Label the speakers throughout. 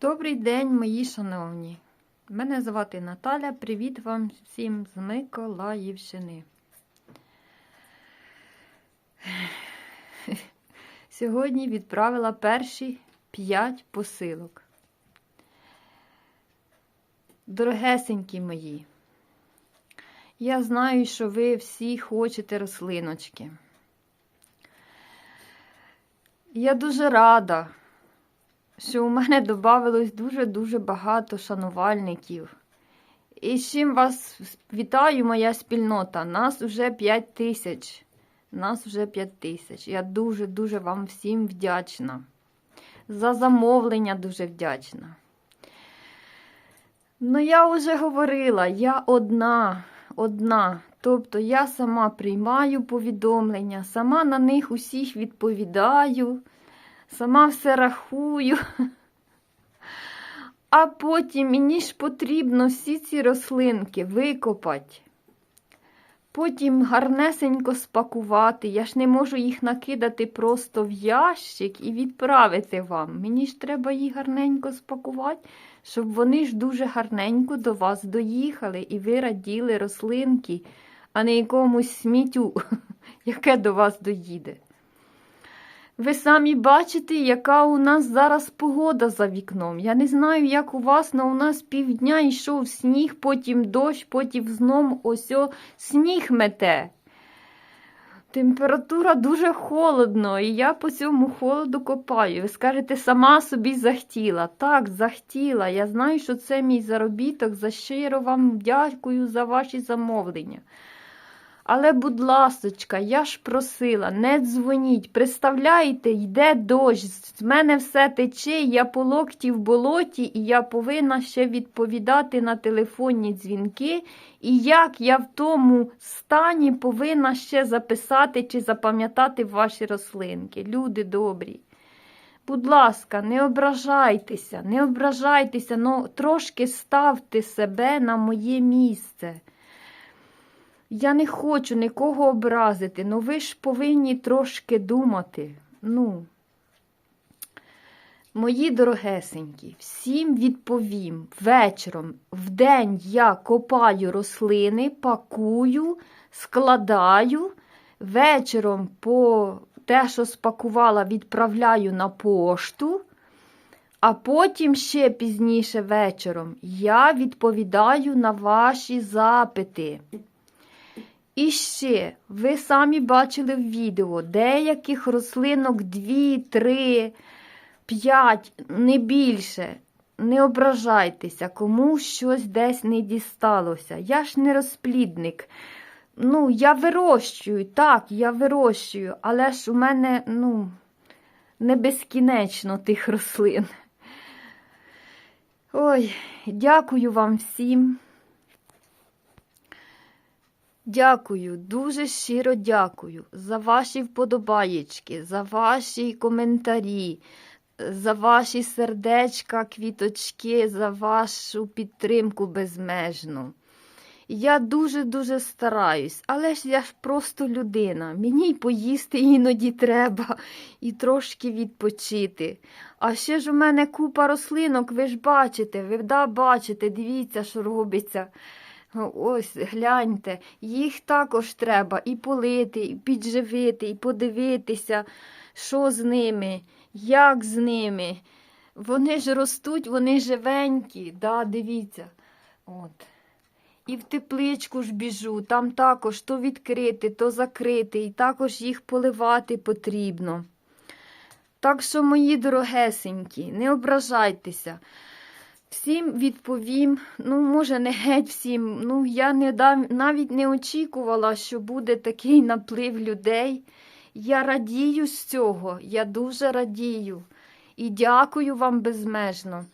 Speaker 1: Добрий день, мої шановні. Мене звати Наталя. Привіт вам всім з Миколаївщини. Сьогодні відправила перші 5 посилок. Дорогесенькі мої, я знаю, що ви всі хочете рослиночки. Я дуже рада, що у мене додавалось дуже-дуже багато шанувальників. І з чим вас вітаю, моя спільнота. Нас вже 5 тисяч. Нас вже 5 тисяч. Я дуже-дуже вам всім вдячна. За замовлення дуже вдячна. Ну, я вже говорила, я одна, одна. Тобто я сама приймаю повідомлення, сама на них усіх відповідаю, сама все рахую. А потім мені ж потрібно всі ці рослинки викопати. Потім гарнесенько спакувати. Я ж не можу їх накидати просто в ящик і відправити вам. Мені ж треба їх гарненько спакувати, щоб вони ж дуже гарненько до вас доїхали і ви раділи рослинки, а не якомусь сміттю, яке до вас доїде. Ви самі бачите, яка у нас зараз погода за вікном. Я не знаю, як у вас, але у нас півдня йшов сніг, потім дощ, потім знову ось сніг мете. Температура дуже холодно, і я по цьому холоду копаю. Ви скажете, сама собі захотіла. Так, захотіла. Я знаю, що це мій заробіток. За щиро вам дякую за ваші замовлення. Але, будь ласочка, я ж просила, не дзвоніть. Представляєте, йде дощ, з мене все тече, я по локті в болоті, і я повинна ще відповідати на телефонні дзвінки. І як я в тому стані повинна ще записати чи запам'ятати ваші рослинки. Люди добрі. Будь ласка, не ображайтеся, не ображайтеся, ну трошки ставте себе на моє місце. Я не хочу нікого образити, але ви ж повинні трошки думати. Ну, мої дорогесенькі, всім відповім вечором, вдень я копаю рослини, пакую, складаю, вечором по те, що спакувала, відправляю на пошту. А потім ще пізніше вечором я відповідаю на ваші запити. І ще, ви самі бачили в відео, деяких рослинок 2, 3, 5, не більше. Не ображайтеся, кому щось десь не дісталося. Я ж не розплідник. Ну, я вирощую, так, я вирощую, але ж у мене, ну, не безкінечно тих рослин. Ой, дякую вам всім. Дякую, дуже щиро дякую за ваші вподобаєчки, за ваші коментарі, за ваші сердечка, квіточки, за вашу підтримку безмежну. Я дуже-дуже стараюсь, але ж я ж просто людина. Мені й поїсти іноді треба і трошки відпочити. А ще ж у мене купа рослинок, ви ж бачите, ви да, бачите, дивіться, що робиться. Ось, гляньте, їх також треба і полити, і підживити, і подивитися, що з ними, як з ними. Вони ж ростуть, вони живенькі, да, дивіться. От. І в тепличку ж біжу, там також то відкрити, то закрити, і також їх поливати потрібно. Так що, мої дорогесенькі, не ображайтеся. Всім відповім, ну, може, не геть всім. Ну, я не дав, навіть не очікувала, що буде такий наплив людей. Я радію з цього, я дуже радію. І дякую вам безмежно.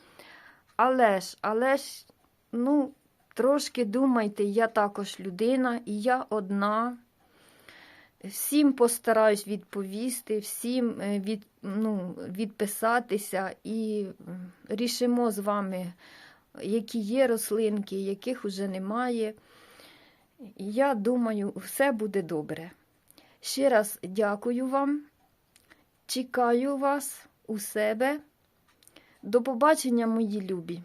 Speaker 1: Але ж, але ж, ну, трошки думайте, я також людина, і я одна. Всім постараюсь відповісти, всім е, від, ну, відписатися і рішимо з вами, які є рослинки, яких вже немає. Я думаю, все буде добре. Ще раз дякую вам, чекаю вас у себе До побачення, мої любі.